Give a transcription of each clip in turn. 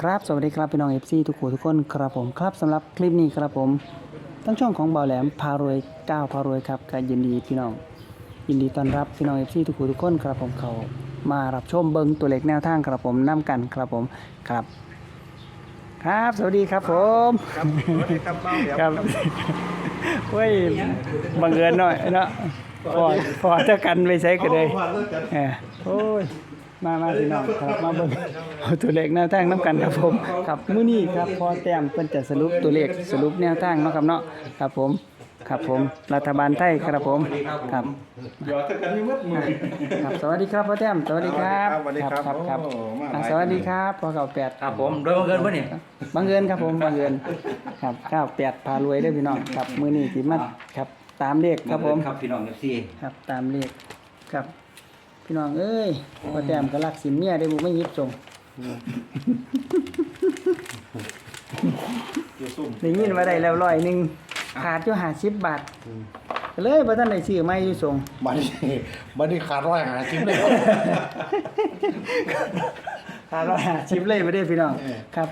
ครับสวัสดีครับพี่น้องเอฟซีทุกคนทุกคนครับผมครับสำหรับคลิปนี้ครับผมทั้งช่องของเบาแหลมพารวยก้าวพารวยครับก็ยินดีพี่น้องยินดีต้อนรับพี่น้องเอฟซีทุกคนทุกคนครับผมเขามารับชมเบิงตัวเลขแนวทางครับผมนํกันครับผมครับ ครับ สวัสดีครับผมครับสวัสดีครับเบ้าเดี๋ยวครับเฮ้ยบังเอิญหน่อยเนาะพอพอเท่ากันไปใช้กันเลยอาเลิกกันเออโอ้ย มามาพี่น้องครับมาเบิ่งเอาตัวเลขแนวทางน้ำกันครับผมครับมื้อนี้ครับพอแต้มเพิ่นจะสรุปตัวเลขสรุปแนวทางเนาะครับเนาะครับผมครับผมรัฐบาลไทยครับผมครับเดี๋ยวเจอกันที่มืดมือครับสวัสดีครับพ่อแต้มสวัสดีครับสวัสดีครับครับครับโอ้มาหลายอ่าสวัสดีครับพ่อเก่าแปดครับผมโดยบังเอิญป่ะเนี่ยบังเอิญครับผมบังเอิญครับเก้าแปดพารวยเด้อพี่น้องครับมื้อนี้สิมาครับตามเลขครับผมครับพี่น้องเอฟซีครับตามเลขครับ พี่น้องเอ้ยพอแต้มก็รักสินเมียได้บุไม่ยิบส่งอยู่ซุ่มได้ยินว่าได้แล้วร้อยหนึ่งขาดอยู่ห้าสิบบาทก็เลยบ่ทันได้ซื้อไม่อยู่ส่งมันนี่มันนี่ขาดร้อยหาชิ้นเลยขาดร้อยห้าสิบเลยบ่ได้พี่น้องเออครับ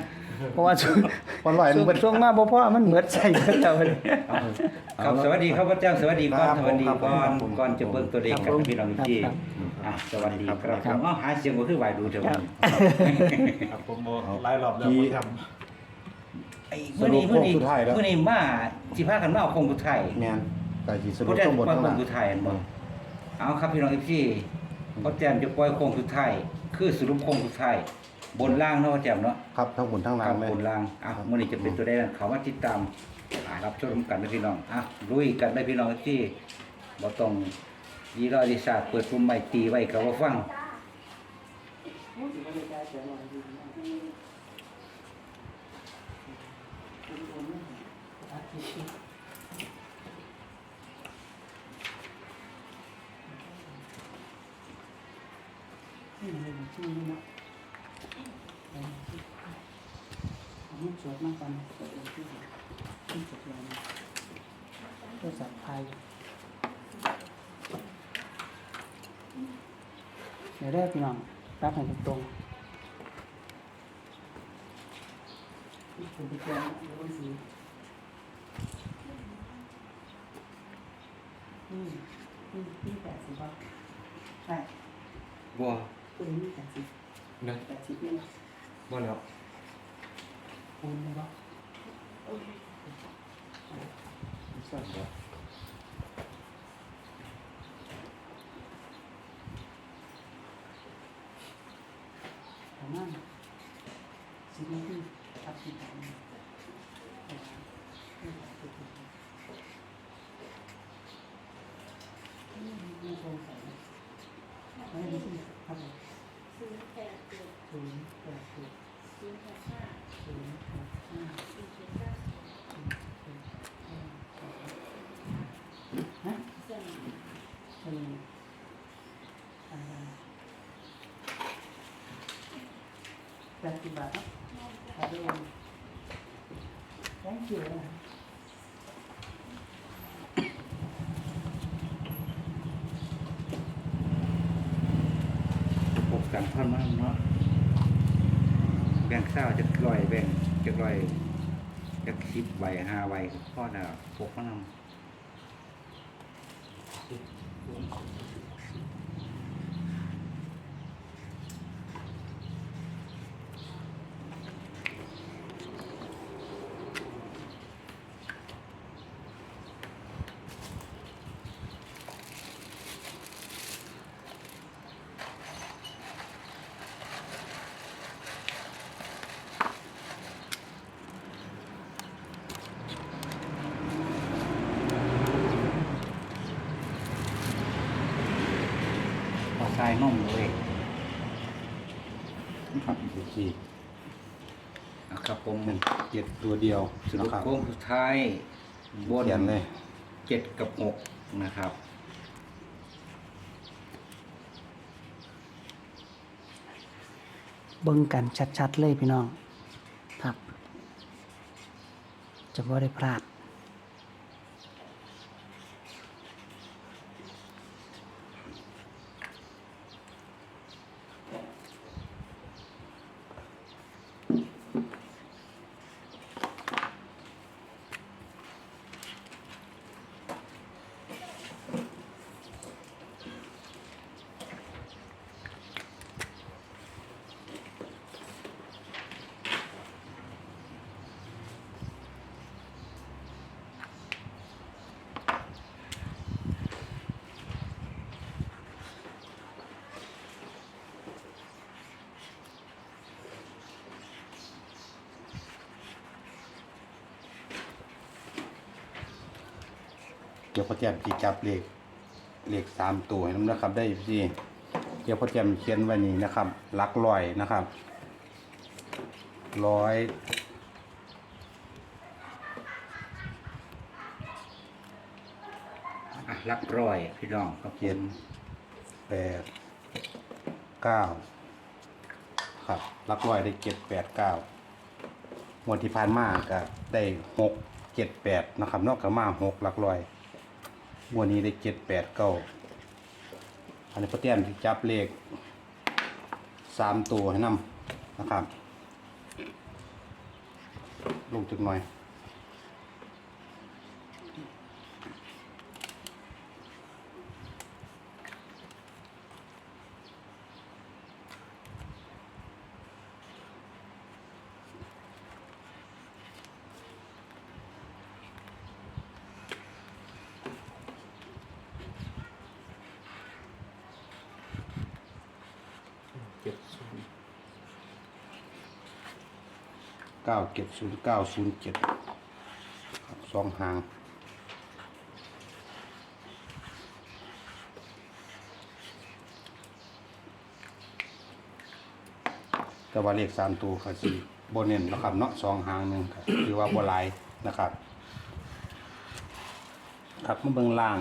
เพราะว่าช่วงมันร้อยหนึ่งช่วงช่วงมาบ่พอมันเหมือดใส่เบิดแล้วเลย ครับสวัสดีครับพระเจ้าสวัสดีก่อนครับสวัสดีผมก่อนครับผมก่อนจะเบิ่งตัวเลขกันนะพี่น้องเอฟซีครับอะสวัสดีครับครับครับ อ๋อหาเสียงบ่คือไหวดูเถอะครับครับผมบอกหลายรอบแล้วผมทไอ้มื้อนี้มื้อนี้สรุปโค้งสุดท้ายแล้วมื้อนี้มาสิพากันมาเอาโคงสุดท้ายำแมนแต่ที่สรุบ่ปได้ทั้งหมดปล่อยทั้งโคนั้งนสุดท้ายอันบ่เอาครับพี่น้องเอฟซีพ่อแจมจะปล่อยโคงสุดท้ายคือสรุปโคงสุดท้าย บนล่างเนาะพ่อแจมเนาะครับทั้งบนทั้งคล่ารังบเลยบนล่างอะมื้อนี้จะเป็นตัวใดนั้นเขามาติดตามอ่ารับชมกันนะพี่น้องอะลุยกันได้พี่น้องที่บ่ต้องยีรอดิศาสตร์เปิดปุ่มใหม่ตีไว้ก็บ่ฟังมั นสวยมากกันที่สุดเลยตัวสับไทยเดี๋ยวได้พี่น้องรับให้ตรงๆนี่เป็นตัวเดียวนะเดี๋ยวมันสีนี่นี่นี่แปดสิบป่ใช่บ่ตัวนี้แปดสิบนะแปดสิบนี่นะบ่แล้ว คูณเลยป่ะ สั่นบ่ ประมาณสิบนาทีครับสิบนาทีไม่สงสัยไม่ได้ที่ครับผม ศูนย์แปดเจ็ด ศูนย์แปดเจ็ด ศูนย์แปดห้า ศูนย์แปดห้า ศูนย์เจ็ดเก้า ฮะเส้นเป็นอะไรแปดสิบบาทครับครับผม thank you นะพบกันพันมาเนาะแบ่งข้าวจะร้อยแบ่งจะร้อยจะคิดใบห้าใบพ่อน่ะพกมานำ Thank you. ายนุ่มเลยครับอีกทีนะครับผมหนึ่งเจ็ดตัวเดียวสรุปนะครับโค้งสุดท้ายบนเขียนเลยเจ็ดกับหกนะครับเบิ่งกันชัดๆเลยพี่น้อง ครับ จะบ่ได้พลาด ดี๋ยวพ่อแจมที่จับเลขเลขสามตัวให้น้ำนะครับ ได้พี่เดี๋ยวพ่อแจมเขียนไว้นี่นะครับหลักร้อยนะครับร้อยอะรักร้อยพี่น้องครับผเจ็ดมแปดเก้าครับหลักร้อยได้เจ็ดแปดเก้างวดที่ผ่านมาก็ได้หกเจ็ดแปดนะครับ นอกจากมาหกหลักร้อย งวดนี้ได้เจ็ดแปดเก้าอันนี้พ่อแจมที่จับเลขสามตัวให้นำนะครับ ลงจุดหน่อย เก้าเจ็ดศูนย์เก้าศูนย์เจ็ดสองหางแต่ว่าเลขสามตัวก็สิโบเน้นนะครับเนาะสองหางหนึ่งคือว่าโบหลายนะครับ ครับมาเบื้องล่าง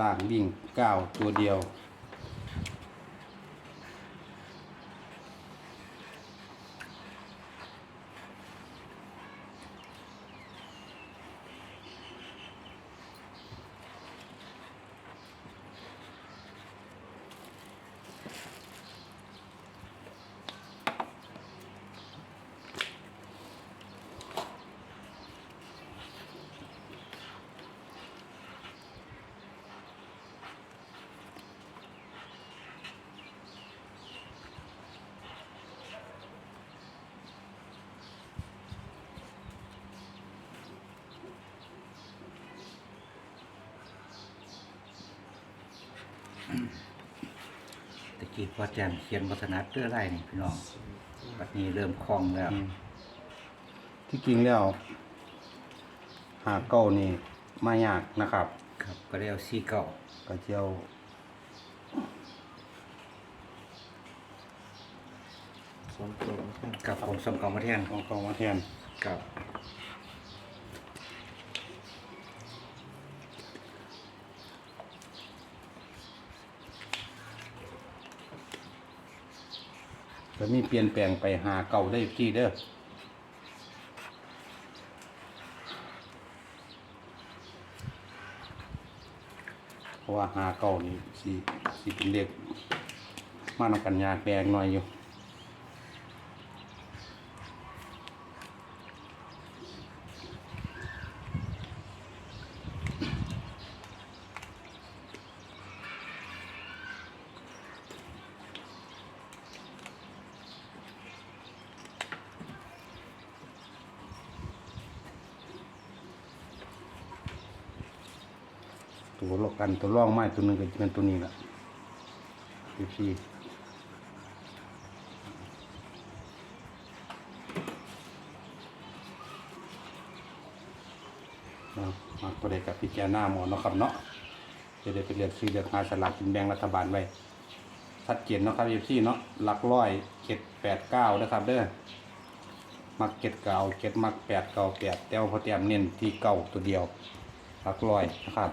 ล่างวิ่งเก้าตัวเดียว ตะกี้พอแจมเขียนวัฒนัดเรื่องอะไรนี่พี่น้องปัดนี้เริ่มคล่องแล้วอืมที่จริงแล้ว หาเก้านี่มายากนะครับ ครับ ก็ได้เอาซีเก่ากระเจียวกับผมสมกองมาแทนของเก่ามาแทนกับ จะมีเปลี่ยนแปลงไปหาเก่าได้ที่เด้อเพราะว่าหาเก่านี่สีสีเป็นเด็กมานำกันยากแปลงหน่อยอยู่ ตัวลกันตัวล่องไม้ตัวนึงก็เป็นตัวนี้ละสิบสี่มาก็ได้กับพิจารณาหมอนะครับเนาะจะได้ไปเรียกซื้อเรียนหาสลากกินแบ่งรัฐบาลไว้ชัดเจนนะครับเอฟซี่เนาะหลักร้อยเจ็ดแปดเก้านะครับเด้อมักเจ็ดเก่าเจ็ดมักแปดเก่าแปดแต่วพอเตรียมเน้นที่เก่าตัวเดียวหลักร้อยนะครับ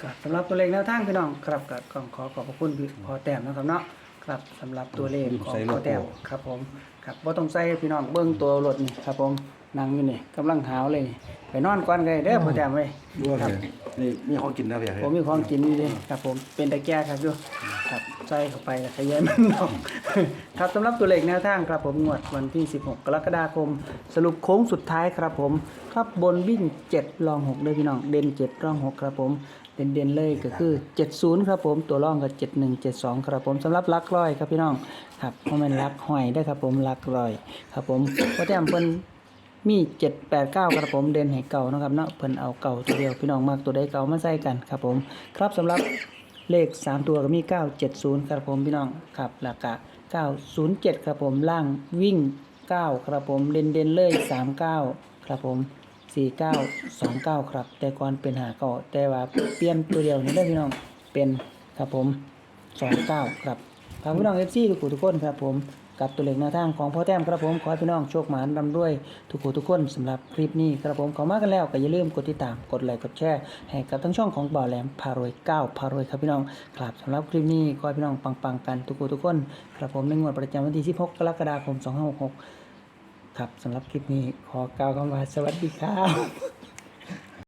ครับสำหรับตัวเลขแนวทางพี่น้องครับก็ขอขอขอบพระคุณพี่พอแต้มนะครับเนาะครับสำหรับตัวเลขของพอแต้มครับผมครับบ่ต้องใส่พี่น้องเบิ่งตัวรถนี่ครับผม นั่งอยู่นี่กำลังหาวเลยนี่ไปนอนก่อนก็ได้เด้อพอแต้มเว้ยครับนี่มีของกินนะพี่ผมมีของกินอยู่เดิครับผมเป็นตะแก่ครับอยู่ครับใส่เข้าไปแล้วขยายมันออก ครับสำหรับตัวเลขแนวทางครับผมงวดวันที่ 16 กรกฎาคม สรุปโค้งสุดท้ายครับผมครับบนวิ่ง 7 รอง6ด้วยพี่น้อง เด่น 7 รอง 6 ครับผม เด่นเด่นๆเลยก็คือ 70 ครับผมตัวรองกับ71 72 ครับผมสำหรับลักร้อยครับพี่น้องครับเพราะมันลักหอยได้อครับผมลักร้อย ครับผมเพราะแต้มเพิ่น มีเจ็ดแปดเก้าครับผมเด่นให้เก่านะครับเนาะเพิ่นเอาเก่าตัวเดียวพี่น้องมากตัวใดเก่ามาใส่กันครับผม ครับสำหรับเลขสามตัวก็มีเก้าเจ็ดศูนย์ครับผมพี่น้องครับแล้วก็เก้าศูนย์เจ็ดครับผมล่างวิ่งเก้าครับผมเด่นเด่นเลยสามเก้าครับผมสี่เก้าสองเก้าครับ แต่ก่อนเป็นหาเก่าแต่ว่าเปลี่ยนตัวเดียวนี่ได้อพี่น้องเป็นครับผมสองเก้าครับฝากพี่น้องเอฟซีทุกคนครับผม กับตัวเลขหน้าทางของพ่อแต้มครับผมขอให้พี่น้องโชคหมานรำด้วย ทุกคนทุกคนสำหรับคลิปนี้ครับผมขอมากันแล้วก็อย่าลืมกดติดตามกดไลค์กดแชร์ให้กับทั้งช่องของบ่าวแหลมพารวยเก้าพารวยครับพี่น้องครับสำหรับคลิปนี้ขอให้พี่น้องปังๆกันทุกคนทุกคนครับผมในงวดประจำวันที่ 16 กรกฎาคม 2566 ครับสำหรับคลิปนี้ขอกล่าวคำว่าสวัสดีครับ